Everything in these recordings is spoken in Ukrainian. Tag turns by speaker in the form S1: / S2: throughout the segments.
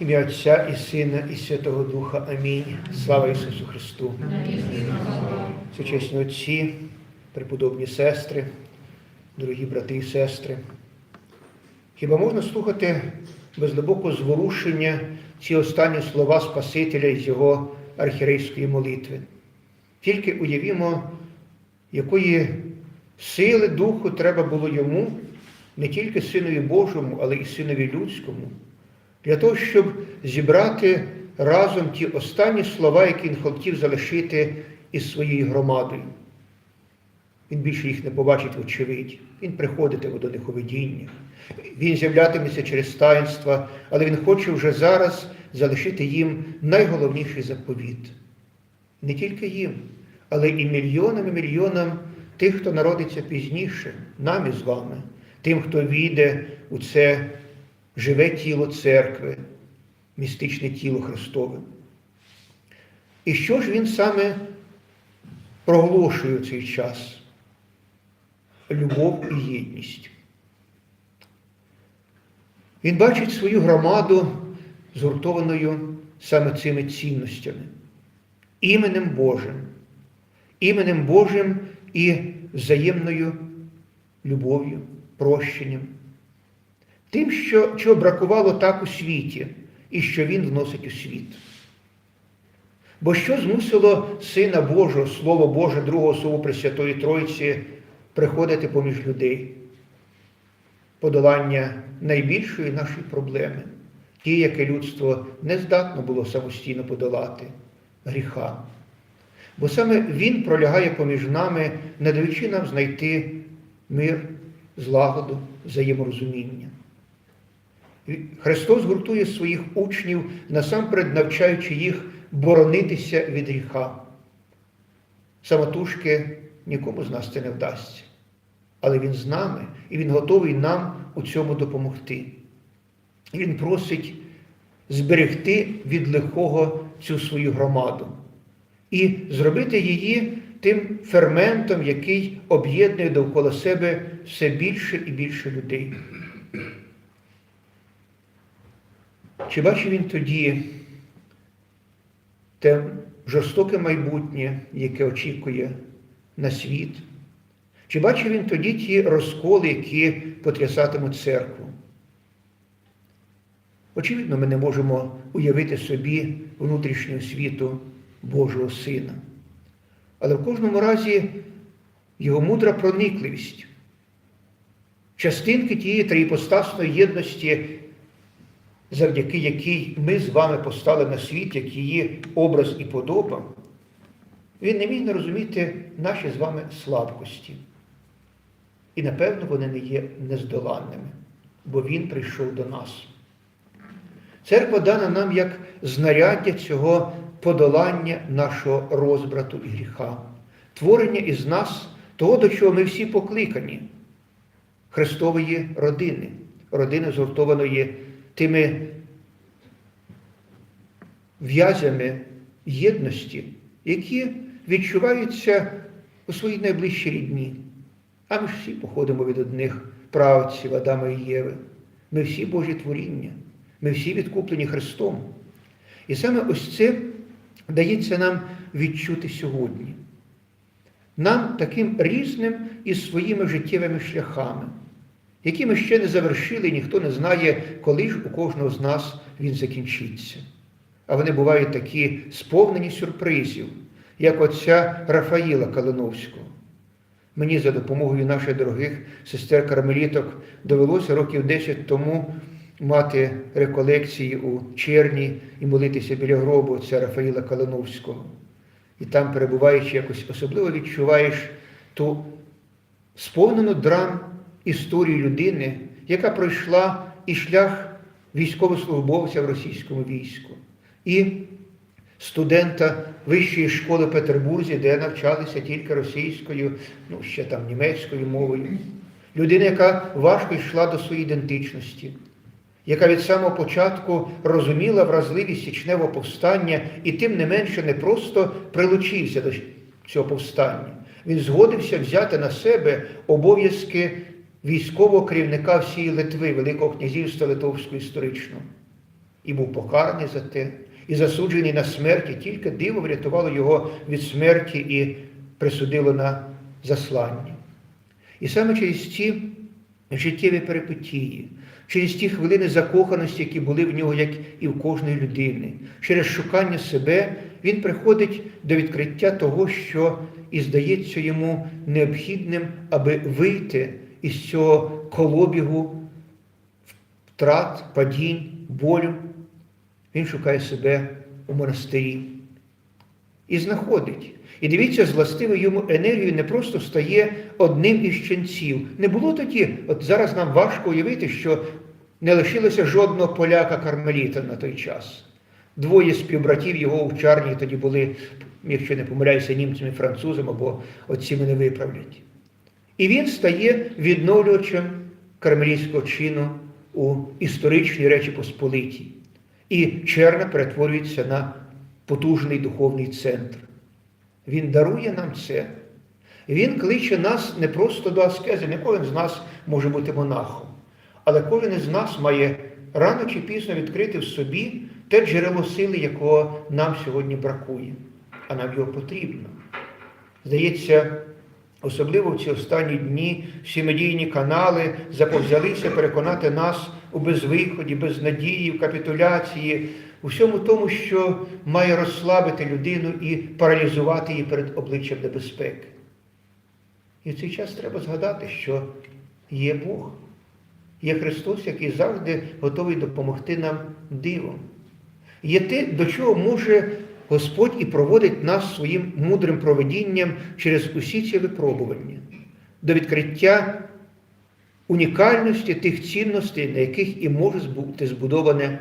S1: Ім'я Отця і Сина, і Святого Духа. Амінь. Слава Ісусу Христу. Сучасні отці, преподобні сестри, дорогі брати і сестри. Хіба можна слухати без глибокого зворушення ці останні слова Спасителя із його архірейської молитви? Тільки уявімо, якої сили духу треба було йому, не тільки Синові Божому, але і Синові людському, для того, щоб зібрати разом ті останні слова, які він хотів залишити із своєю громадою. Він більше їх не побачить вочевидь. Він приходитиме до них у видіннях. Він з'являтиметься через таїнства, але він хоче вже зараз залишити їм найголовніший заповіт. Не тільки їм, але і мільйонам і мільйонам тих, хто народиться пізніше, нам із вами, тим, хто війде у це живе тіло церкви, містичне тіло Христове. І що ж він саме проголошує у цей час? Любов і єдність. Він бачить свою громаду згуртованою саме цими цінностями, іменем Божим, іменем Божим і взаємною любов'ю, прощенням, тим, що, чого бракувало так у світі, і що Він вносить у світ. Бо що змусило Сина Божого, Слово Боже, Другого Слову Пресвятої Тройці приходити поміж людей? Подолання найбільшої нашої проблеми, ті, яке людство не здатно було самостійно подолати гріха. Бо саме Він пролягає поміж нами, не даючи нам знайти мир, злагоду, взаєморозуміння. Христос гуртує своїх учнів, насамперед навчаючи їх боронитися від гріха. Самотужки нікому з нас це не вдасться. Але Він з нами і Він готовий нам у цьому допомогти. Він просить зберегти від лихого цю свою громаду і зробити її тим ферментом, який об'єднує довкола себе все більше і більше людей. Чи бачив він тоді те жорстоке майбутнє, яке очікує на світ? Чи бачив він тоді ті розколи, які потрясатимуть церкву? Очевидно, ми не можемо уявити собі внутрішнього світу Божого Сина. Але в кожному разі його мудра проникливість, частинки тієї триіпостасної єдності, завдяки якій ми з вами постали на світ, як її образ і подоба, він не міг не розуміти наші з вами слабкості. І, напевно, вони не є нездоланними, бо Він прийшов до нас. Церква дана нам як знаряддя цього подолання нашого розбрату і гріха, творення із нас того, до чого ми всі покликані, Христової родини, родини згуртованої тими в'язями єдності, які відчуваються у своїй найближчій рідні. А ми ж всі походимо від одних правців Адама і Єви. Ми всі Божі творіння, ми всі відкуплені Христом. І саме ось це дається нам відчути сьогодні. Нам таким різним із своїми життєвими шляхами, які ми ще не завершили, ніхто не знає, коли ж у кожного з нас він закінчиться. А вони бувають такі сповнені сюрпризів, як отця Рафаїла Калиновського. Мені за допомогою наших дорогих сестер кармеліток довелося років 10 тому мати реколекції у черні і молитися біля гробу отця Рафаїла Калиновського. І там, перебуваючи, якось особливо відчуваєш ту сповнену драм історію людини, яка пройшла і шлях військовослужбовця в російському війську, і студента Вищої школи в Петербурзі, де навчалися тільки російською, ну ще там німецькою мовою. Людина, яка важко йшла до своєї ідентичності, яка від самого початку розуміла вразливість січневого повстання і тим не менше не просто прилучився до цього повстання. Він згодився взяти на себе обов'язки військового керівника всієї Литви, Великого князівства Литовського історичного. і був покараний за те, і засуджений на смерть, і тільки диво врятувало його від смерті і присудило на заслання. І саме через ці життєві перипетії, через ті хвилини закоханості, які були в нього, як і в кожної людини, через шукання себе, він приходить до відкриття того, що і здається йому необхідним, аби вийти із цього колобігу втрат, падінь, болю. Він шукає себе у монастирі і знаходить. І дивіться, з властивою йому енергією не просто стає одним із ченців. Не було тоді, от зараз нам важко уявити, що не лишилося жодного поляка кармеліта на той час. Двоє співбратів його у Чарні тоді були, якщо не помиляюся, німцями, французами, або отці мене виправлять. І він стає відновлювачем кармелітського чину у історичній Речі Посполитій. І Черна перетворюється на потужний духовний центр. Він дарує нам це. Він кличе нас не просто до аскези, не кожен з нас може бути монахом, але кожен із нас має рано чи пізно відкрити в собі те джерело сили, якого нам сьогодні бракує, а нам його потрібно. Здається, особливо в ці останні дні всі медійні канали заповзялися переконати нас у безвиході, безнадії, в капітуляції, у всьому тому, що має розслабити людину і паралізувати її перед обличчям небезпеки. І в цей час треба згадати, що є Бог, є Христос, який завжди готовий допомогти нам дивом. Є те, до чого може Господь і проводить нас своїм мудрим проведінням через усі ці випробування, до відкриття унікальності тих цінностей, на яких і може бути збудоване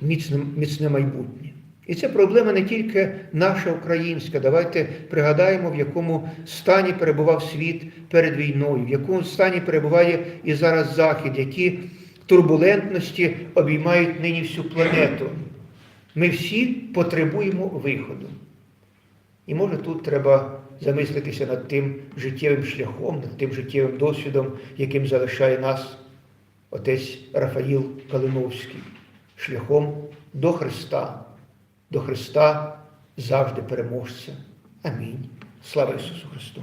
S1: міцне, міцне майбутнє. І це проблема не тільки наша українська. Давайте пригадаємо, в якому стані перебував світ перед війною, в якому стані перебуває і зараз Захід, які турбулентності обіймають нині всю планету. Ми всі потребуємо виходу. І може тут треба замислитися над тим життєвим шляхом, над тим життєвим досвідом, яким залишає нас отець Рафаїл Калиновський, шляхом до Христа, до Христа завжди переможця. Амінь. Слава Ісусу Христу!